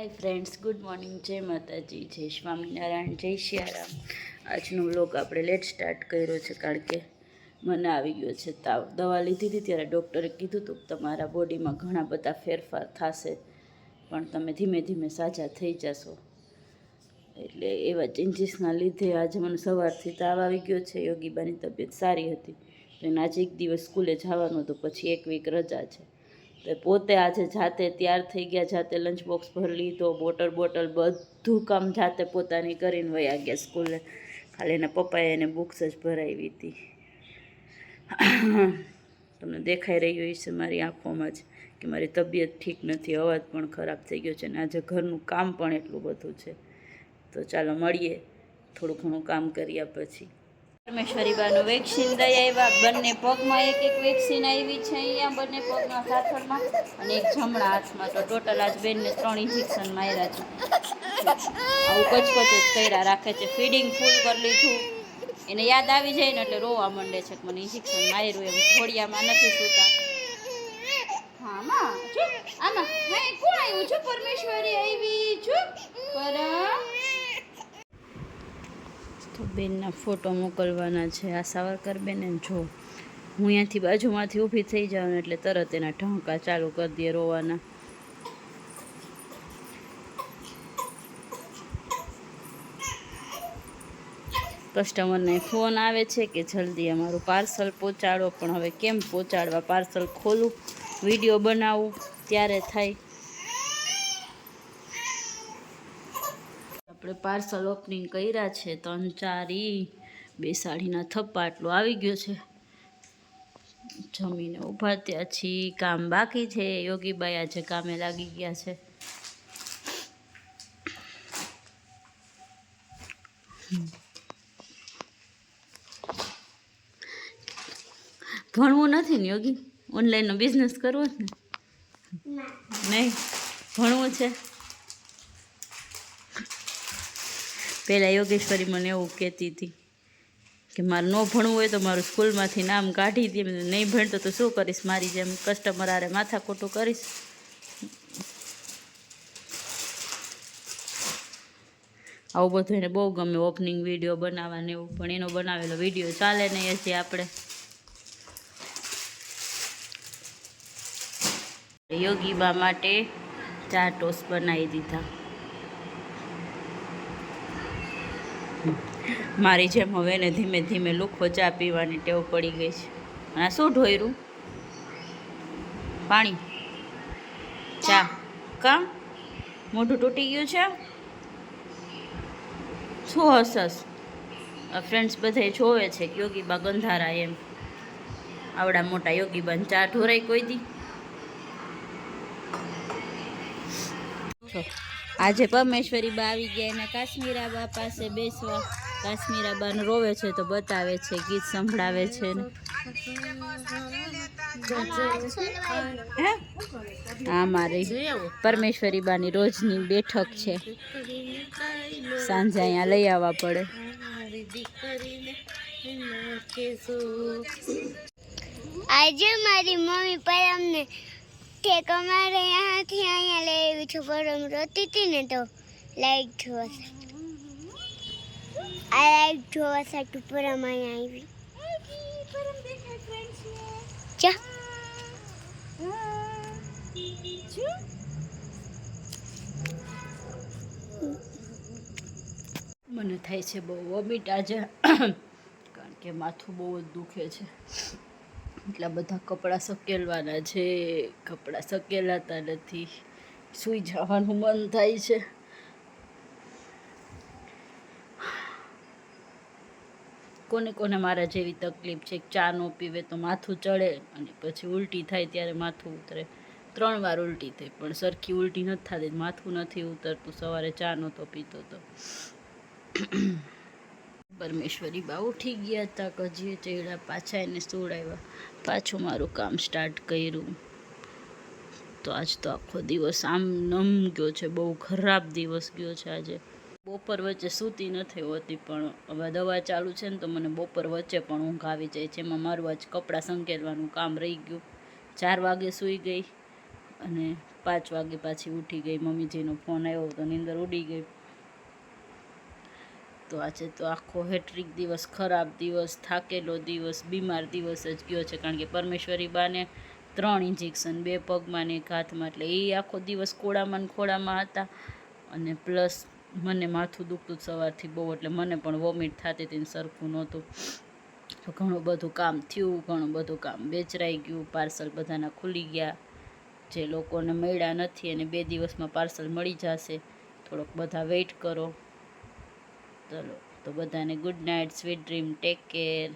Hi friends good morning જય માતાજી, જય સ્વામિનારાયણ, જય શિયારામ. આજનો વ્લોગ આપણે લેટ સ્ટાર્ટ કર્યો છે કારણ કે મને આવી ગયો છે તાવ. દવા લીધી હતી ત્યારે ડૉક્ટરે કીધું હતું તમારા બોડીમાં ઘણા બધા ફેરફાર થશે, પણ તમે ધીમે ધીમે સાજા થઈ જશો. એટલે એવા ચેન્જીસના લીધે આજે મને સવારથી તાવ આવી ગયો છે, યોગીબાની તબિયત સારી હતી. અને આજે એક દિવસ સ્કૂલે જવાનું હતું, પછી એક વીક રજા છે. તો પોતે આજે જાતે તૈયાર થઈ ગયા, જાતે લંચ બોક્સ ભરી લીધો બોટલ બોટલ બધું કામ જાતે પોતાની કરીને વયા ગયા સ્કૂલે. ખાલી એના પપ્પાએ એને બુક્સ જ ભરાવી હતી. તમને દેખાઈ રહ્યું હશે મારી આંખોમાં જ કે મારી તબિયત ઠીક નથી, અવાજ પણ ખરાબ થઈ ગયો છે અને આજે ઘરનું કામ પણ એટલું બધું છે. તો ચાલો મળીએ, થોડું ઘણું કામ કર્યા પછી. પરમેશ્વરી બાનું વેક્સિન દઈ આવ્યા. બંને પગમાં એક એક વેક્સિન આવી છે અહીંયા, બંને પગમાં સાથળમાં અને એક જમણા હાથમાં. તો ટોટલ આજ બેનને ત્રણ ઇન્જેક્શન માર્યા છે. આવું કચકચ જ કર્યા રાખે છે. ફીડિંગ ફૂલ કરી લીધું. એને યાદ આવી જાય ને એટલે રોવા માંડે છે કે મને ઇન્જેક્શન માર્યું એમ. ઘોડિયામાં નથી સૂતા. હા, માં આમાં કોણ આવ્યું છે પરમેશ્વરી આવી ચૂપ પરમ તો બેનના ફોટો મોકલવાના છે. આ સાવરકર બેન જો હું અહીંયાથી બાજુમાંથી ઊભી થઈ જાઉં એટલે તરત એના ઢંકા ચાલુ કરી દે રોવાના. કસ્ટમરને ફોન આવે છે કે જલ્દી અમારું પાર્સલ પહોંચાડો, પણ હવે કેમ પહોંચાડવા? પાર્સલ ખોલું, વીડિયો બનાવું, ત્યારે થાય. આપણે પાર્સલ ઓપનિંગ કર્યા છે. ત્રણ ચારી બે સાડીના થપ્પા એટલો આવી ગયો છે. જમીને ઊભા ત્યાં છીએ. કામ બાકી છે. યોગીબાઈ આજે કામે લાગી ગયા છે. ભણવું નથી ને યોગી? ઓનલાઈનનો બિઝનેસ કરવો ને. નહીં? ભણવું છે? પહેલાં યોગેશ્વરી મને એવું કહેતી હતી કે મારે ન ભણવું હોય તો મારું સ્કૂલમાંથી નામ કાઢી દે. નહીં ભણતો તો શું કરીશ? મારી જેમ કસ્ટમર આરે માથા ખોટું કરીશ. આવું બધું એને બહુ ગમે ઓપનિંગ વીડિયો બનાવવાને એવું, પણ એનો બનાવેલો વીડિયો ચાલે નહીં હજી આપણે. યોગીબા માટે ચાર ટોસ બનાવી દીધા. મારી જેમ હવે એને ધીમે ધીમે લુખો ચા પીવાની ટેવ પડી ગઈ છે. અને શું ઢોયરું? પાણી. ચા. કા? મોઢું તૂટી ગયું છે? શું હસસ? ફ્રેન્ડ્સ બધા જોવે છે કે યોગીબા ગંધારા એમ. આવડા મોટા યોગીબાને ચા ઢોરાય કોઈ દી. આજે પરમેશ્વરી બા આવી ગયા એના કાશ્મીરાબા પાસે બેસવા. કાશ્મીરા બાને રોવે છે તો બતાવે છે, ગીત સંભળાવે છે હે? મારી. પરમેશ્વરી બાની રોજની બેઠક છે. સાંજે અહીંયા લઈ આવવા પડે. આજે મારી મમ્મી પરમને ઠેક અમારે અહીંયાથી અહીંયા લઈ આવી છું પરમ રોતી હતી ને તો લાઈટ જોવા આ લાઈટ જોવા સાટુ પરમ અહીંયા આવી. ચા મને થાય છે બહુ વોમિટ આજે. કારણ કે માથું બહુ જ દુખે છે. એટલા બધા કપડાં સકેલવાના છે, કપડાં સકેલાતા નથી, સૂઈ જવાનું મન થાય છે. કોને કોને મારા જેવી તકલીફ છે ચા ન પીવે તો માથું ચડે અને પછી ઉલટી થાય ત્યારે માથું ઉતરે. ત્રણ વાર ઉલટી થઈ, પણ સરખી ઉલટી નથી થતી, માથું નથી ઉતરતું, સવારે ચા નહોતો પીતો તો. પરમેશ્વરી બા ઉઠી ગયા હતા કજીએ ચડ્યા પાછા એને સુવડાવ્યા. પાછું મારું કામ સ્ટાર્ટ કર્યું. તો આજ તો આખો દિવસ આમ નમ ગયો છે, બહુ ખરાબ દિવસ ગયો છે આજે. બપોર વચ્ચે સૂતી નથી હોતી, પણ હવે દવા ચાલુ છે ને તો મને બપોર વચ્ચે પણ ઊંઘ આવી જાય છે. એમાં મારું આજ કપડાં સંકેલવાનું કામ રહી ગયું. ચાર વાગે સૂઈ ગઈ અને પાંચ વાગે પાછી ઉઠી ગઈ. મમ્મીજીનો ફોન આવ્યો તો નીંદર ઉડી ગઈ. તો આજે તો આખો હેટ્રિક દિવસ, ખરાબ દિવસ, થાકેલો દિવસ, બીમાર દિવસ જ ગયો છે. કારણ કે પરમેશ્વરી બાને ત્રણ ઇન્જેક્શન બે પગમાં ને એક હાથમાં. એટલે એ આખો દિવસ ખોળામાં ખોળામાં હતા. અને પ્લસ મને માથું દુખતું સવારથી બહુ, એટલે મને પણ વોમિટ થતી હતી સરખું નહોતું. તો ઘણું બધું કામ થયું, ઘણું બધું કામ વેચરાઈ ગયું. પાર્સલ બધાના ખુલી ગયા. જે લોકોને મળ્યા નથી અને બે દિવસમાં પાર્સલ મળી જશે. થોડોક બધા વેઇટ કરો. ચલો. તો બધાને good night sweet dream take care